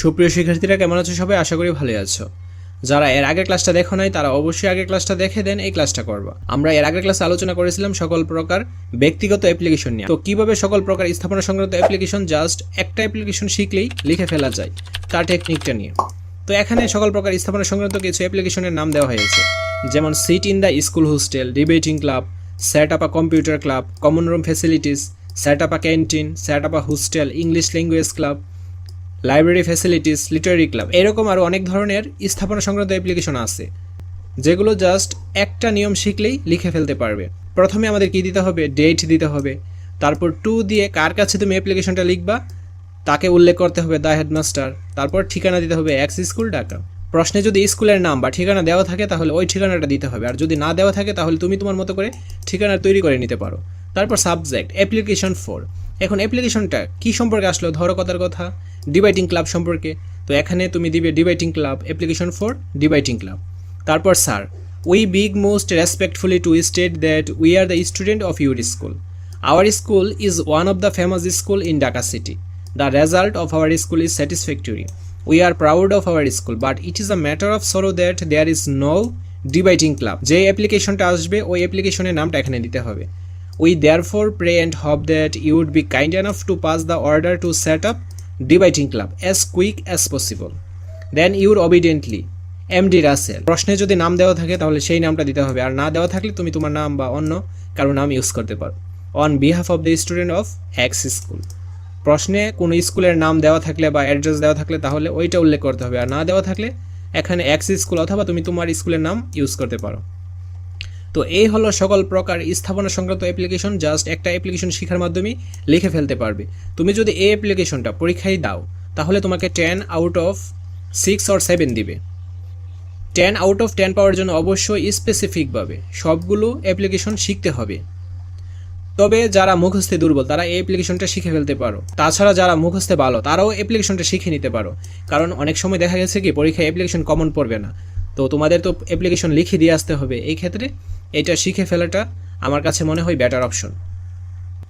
সুপ্রিয় শিক্ষার্থীরা, কেমন আছো সবাই? আশা করি ভালো আছো। যারা এর আগের ক্লাসটা দেখো নাই, তারা অবশ্যই আগের ক্লাসটা দেখে দেন, এই ক্লাসটা করবা। আমরা এর আগের ক্লাসে আলোচনা করেছিলাম সকল প্রকার ব্যক্তিগত অ্যাপ্লিকেশন নিয়ে। তো কীভাবে সকল প্রকার স্থাপনা সংক্রান্ত অ্যাপ্লিকেশন জাস্ট একটা অ্যাপ্লিকেশন শিখলেই লিখে ফেলা যায় তার টেকনিকটা নিয়ে। তো এখানে সকল প্রকার স্থাপনা সংক্রান্ত কিছু অ্যাপ্লিকেশনের নাম দেওয়া হয়েছে। যেমন seat in the school hostel debating club set up a computer club common room facilities set up a canteen set up a hostel English language club library facilities literary club, এরকম আরও অনেক ধরনের স্থাপনা সংক্রান্ত অ্যাপ্লিকেশন আছে, যেগুলো just একটা নিয়ম শিখলেই লিখে ফেলতে পারবে। প্রথমে আমাদের কি দিতে হবে? ডেট দিতে হবে। তারপর টু দিয়ে কার কাছে তুমি অ্যাপ্লিকেশনটা লিখবা, তাকে উল্লেখ করতে হবে দ্য হেডমাস্টার তারপর ঠিকানা দিতে হবে এক্স স্কুল ঢাকা প্রশ্নে যদি স্কুলের নাম বা ঠিকানা দেওয়া থাকে, তাহলে ওই ঠিকানাটা দিতে হবে। আর যদি না দেওয়া থাকে, তাহলে তুমি তোমার মতো করে ঠিকানা তৈরি করে নিতে পারো। তারপর সাবজেক্ট অ্যাপ্লিকেশন ফোর এখন অ্যাপ্লিকেশনটা কি সম্পর্কে আসলো? ধরো কথা। ডিভাইডিং ক্লাব সম্পর্কে। তো এখানে তুমি দিবে dividing club application for dividing club তারপর sir we beg most respectfully to state that we are the student of your school our school is one of the famous school in Dhaka city the result of our school is satisfactory we are proud of our school but it is a matter of sorrow that there is no dividing club যে অ্যাপ্লিকেশনটা আসবে, ওই অ্যাপ্লিকেশনের নামটা এখানে দিতে হবে। We therefore pray and hope that you would be kind enough to pass the order to set up dividing club as quick as possible then your obediently MD Rasel প্রশ্নে যদি নাম দেওয়া থাকে, তাহলে সেই নামটা দিতে হবে। আর না দেওয়া থাকলে তুমি তোমার নাম বা অন্য কারও নাম ইউজ করতে পারো। On behalf of the student of X school প্রশ্নে কোনো স্কুলের নাম দেওয়া থাকলে বা অ্যাড্রেস দেওয়া থাকলে, তাহলে ওইটা উল্লেখ করতে হবে। আর না দেওয়া থাকলে এখানে এক্স স্কুল অথবা তুমি তোমার স্কুলের নাম ইউজ করতে পারো। তো এই হলো সকল প্রকার স্থাপনা সংক্রান্ত অ্যাপ্লিকেশন জাস্ট একটা অ্যাপ্লিকেশন শেখার মাধ্যমে লিখে ফেলতে পারবে। তুমি যদি এই অ্যাপ্লিকেশনটা পরীক্ষায় দাও, তাহলে তোমাকে ten out of six or seven দিবে। টেন আউট অফ টেন পাওয়ার জন্য অবশ্যই স্পেসিফিকভাবে সবগুলো অ্যাপ্লিকেশন শিখতে হবে। তবে যারা মুখস্থে দুর্বল, তারা এই অ্যাপ্লিকেশনটা শিখে ফেলতে পারো। তাছাড়া যারা মুখস্থে ভালো, তারাও অ্যাপ্লিকেশনটা শিখে নিতে পারো। কারণ অনেক সময় দেখা গেছে কি, পরীক্ষায় অ্যাপ্লিকেশন কমন পড়বে না। তো তোমাদের তো অ্যাপ্লিকেশন লিখে দিয়ে আসতে হবে। এই ক্ষেত্রে এটা শিখে ফেলাটা আমার কাছে মনে হয় বেটার অপশন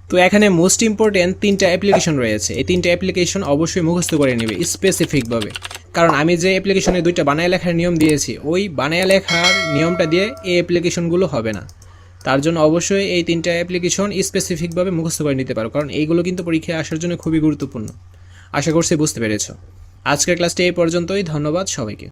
তো এখানে মোস্ট ইম্পর্টেন্ট তিনটা অ্যাপ্লিকেশন রয়েছে। এই তিনটা অ্যাপ্লিকেশন অবশ্যই মুখস্থ করে নেবে স্পেসিফিকভাবে কারণ আমি যে অ্যাপ্লিকেশনে দুইটা বানায় লেখার নিয়ম দিয়েছি, ওই বানায় লেখার নিয়মটা দিয়ে এই অ্যাপ্লিকেশনগুলো হবে না। তার জন্য অবশ্যই এই তিনটা অ্যাপ্লিকেশন স্পেসিফিকভাবে মুখস্থ করে নিতে পারো, কারণ এইগুলো কিন্তু পরীক্ষায় আসার জন্য খুবই গুরুত্বপূর্ণ। আশা করছি বুঝতে পেরেছ। আজকের ক্লাসটি এই পর্যন্তই, ধন্যবাদ সবাইকে।